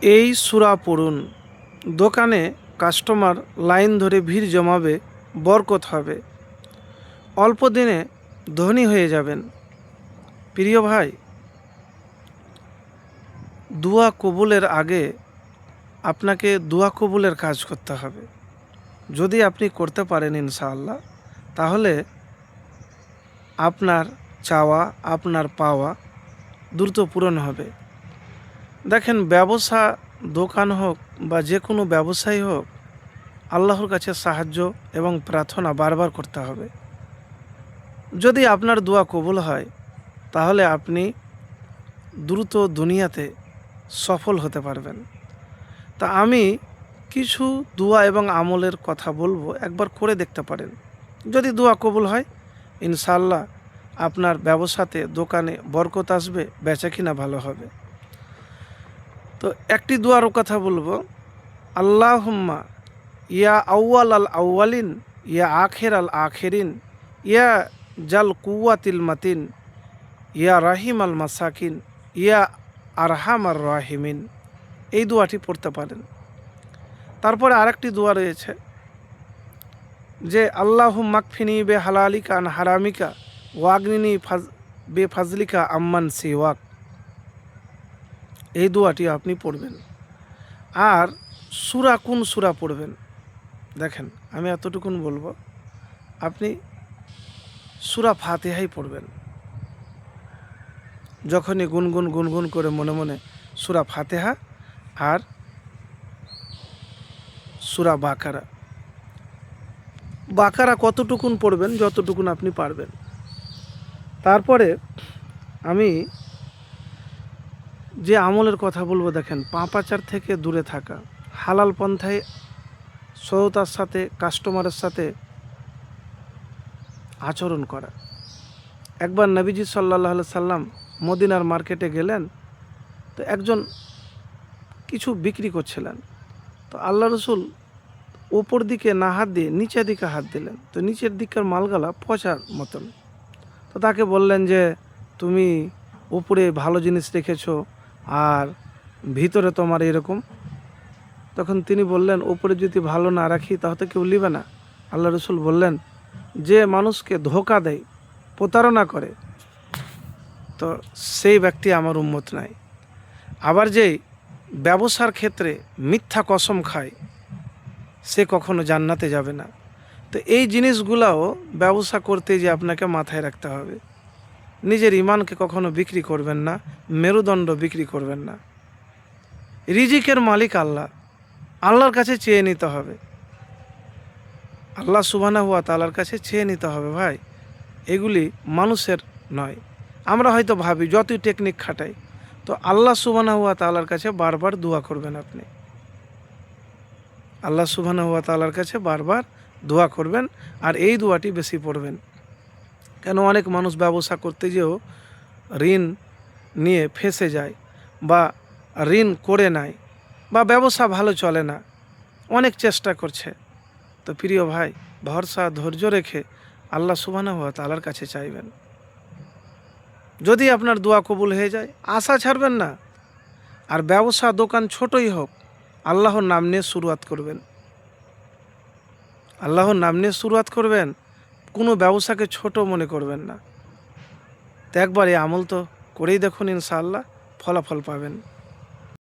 এই সুরা পড়ুন। দোকানে কাস্টমার লাইন ধরে ভিড় জমাবে, বরকত হবে। অল্প দিনে ধনী হয়ে যাবেন। প্রিয় ভাই, দুয়া কবুলের আগে আপনাকে দুয়া কবুলের কাজ করতে হবে। যদি আপনি করতে পারেন ইনশাআল্লাহ, তাহলে আপনার চাওয়া, আপনার পাওয়া দ্রুত পূরণ হবে। দেখেন, ব্যবসা দোকান হোক বা যে কোনো ব্যবসায়ী হোক, আল্লাহর কাছে সাহায্য এবং প্রার্থনা বারবার করতে হবে। যদি আপনার দোয়া কবুল হয়, তাহলে আপনি দ্রুত দুনিয়াতে সফল হতে পারবেন। তা আমি কিছু দোয়া এবং আমলের কথা বলব, একবার করে দেখতে পারেন। যদি দোয়া কবুল হয় ইনশাল্লাহ আপনার ব্যবসাতে, দোকানে বরকত আসবে, বেচা কিনা ভালো হবে। তো একটি দুয়ারও কথা বলব। আল্লাহুম্মা, ইয়া আউয়াল আল আউয়ালিন, ইয়া আখের আল আখেরিন, ইয়া জাল কুয়াতিল মাতিন, ইয়া রাহিম আল মাসাকিন, ইয়া আরহাম আর রাহিমিন। এই দোয়াটি পড়তে পারেন। তারপরে আরেকটি দোয়া রয়েছে যে আল্লাহ মাকফিনি বে হালালিকা আন হারামিকা ওয়াগনিনি ফাজ, বে ফাজলিকা আম্মান সিওয়াক। এই দোয়াটি আপনি পড়বেন। আর সুরা কোন সুরা পড়বেন? দেখেন, আমি এতটুকুন বলব, আপনি সুরা ফাতেহাই পড়বেন। যখনই গুনগুন গুনগুন করে মনে মনে সুরা ফাতেহা আর সুরা বাকারা। বাকারা কতটুকুন পড়বেন, যতটুকুন আপনি পারবেন। তারপরে আমি যে আমলের কথা বলব দেখেন, পাঁপাচার থেকে দূরে থাকা। হালাল পন্থায় সততার সাথে কাস্টমারের সাথে আচরণ করা। একবার নবীজি সাল্লাহ সাল্লাম মদিনার মার্কেটে গেলেন, তো একজন কিছু বিক্রি করছিলেন। তো আল্লাহ রসুল ওপর দিকে না হাত দিয়ে নিচের দিকে হাত দিলেন। তো নিচের দিকের মালগালা পচার মতন। তো তাকে বললেন যে, তুমি উপরে ভালো জিনিস রেখেছো আর ভিতরে তোমার এরকম। তখন তিনি বললেন ওপরে যদি ভালো না রাখি, তাহলে কেউ লিবে না। আল্লাহ রসুল বললেন, যে মানুষকে ধোকা দেয়, প্রতারণা করে, তো সেই ব্যক্তি আমার উন্মত নাই। আবার যে ব্যবসার ক্ষেত্রে মিথ্যা কসম খায়, সে কখনো জান্নাতে যাবে না। তো এই জিনিসগুলাও ব্যবসা করতে যে আপনাকে মাথায় রাখতে হবে। নিজের ইমানকে কখনো বিক্রি করবেন না, মেরুদণ্ড বিক্রি করবেন না। রিজিকের মালিক আল্লাহ, আল্লাহর কাছে চেয়ে নিতে হবে। আল্লাহ সুবানা হুয়া তালার কাছে চেয়ে নিতে হবে ভাই, এগুলি মানুষের নয়। আমরা হয়তো ভাবি যতই টেকনিক খাটাই, তো আল্লাহ সুবানা হুয়া তালার কাছে বারবার দোয়া করবেন আপনি। আল্লাহ সুবানা হুয়া তালার কাছে বারবার দোয়া করবেন, আর এই দোয়াটি বেশি পড়বেন। কেন অনেক মানুষ ব্যবসা করতে যেও ঋণ নিয়ে ফেসে যায় বা ঋণ করে নেয় বা ব্যবসা ভালো চলে না, অনেক চেষ্টা করছে। তো প্রিয় ভাই, ভরসা, ধৈর্য রেখে আল্লাহ সুবানা হুয়া তালার কাছে চাইবেন। যদি আপনার দোয়া কবুল হয়ে যায়, আশা ছাড়বেন না। আর ব্যবসা দোকান ছোটই হোক, আল্লাহর নাম নিয়ে শুরুয়াত করবেন। আল্লাহর নাম নিয়ে শুরুয়াত করবেন কোনো ব্যবসাকে ছোট মনে করবেন না। তো একবার এই আমল তো করেই দেখুন ইনশাআল্লাহ, ফলাফল পাবেন।